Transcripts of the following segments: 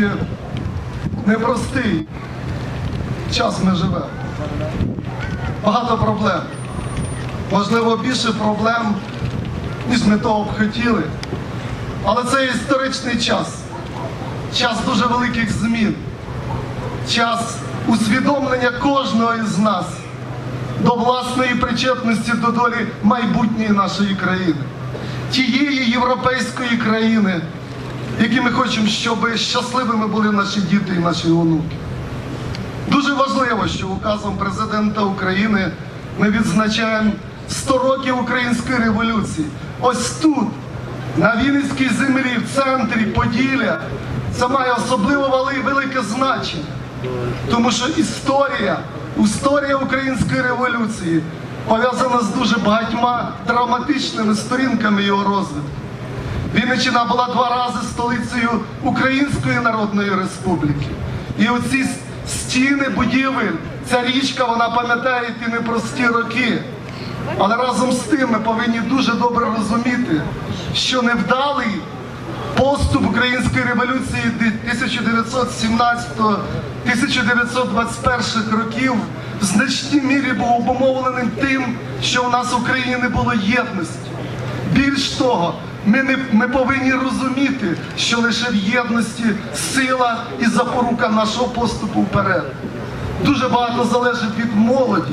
такий непростий час ми живемо. Багато проблем. Можливо, більше проблем, ніж ми того б хотіли. Але це історичний час. Час дуже великих змін. Час усвідомлення кожного із нас до власної причетності до долі майбутньої нашої країни, тієї європейської країни, які ми хочемо, щоб щасливими були наші діти і наші онуки. Дуже важливо, що указом президента України ми відзначаємо 100 років української революції. Ось тут, на Вінницькій землі, в центрі Поділля, це має особливо велике значення. Тому що історія, історія української революції пов'язана з дуже багатьма драматичними сторінками його розвитку. Вінниччина була два рази столицею Української Народної Республіки. І оці стіни будівель, ця річка, вона пам'ятає ті непрості роки. Але разом з тим ми повинні дуже добре розуміти, що невдалий поступ української революції 1917-1921 років в значній мірі був обумовленим тим, що в нас в Україні не було єдності. Більш того, ми, не, ми повинні розуміти, що лише в єдності сила і запорука нашого поступу вперед. Дуже багато залежить від молоді,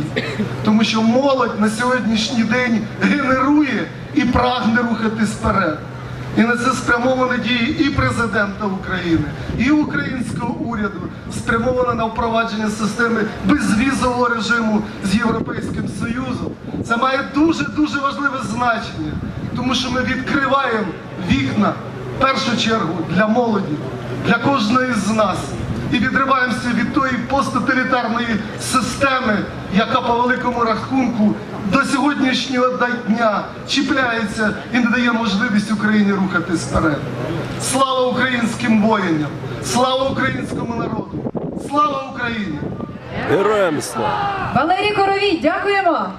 тому що молодь на сьогоднішній день генерує і прагне рухатись вперед. І на це спрямовані дії і президента України, і українського уряду спрямовано на впровадження системи безвізового режиму з Європейським Союзом. Це має дуже дуже важливе значення, тому що ми відкриваємо вікна в першу чергу для молоді, для кожної з нас. І відриваємося від тої посттоталітарної системи, яка по великому рахунку до сьогоднішнього дня чіпляється і не дає можливість Україні рухатись вперед. Слава українським воїнам! Слава українському народу! Слава Україні! Героям слава! Валерій Коровій, дякуємо.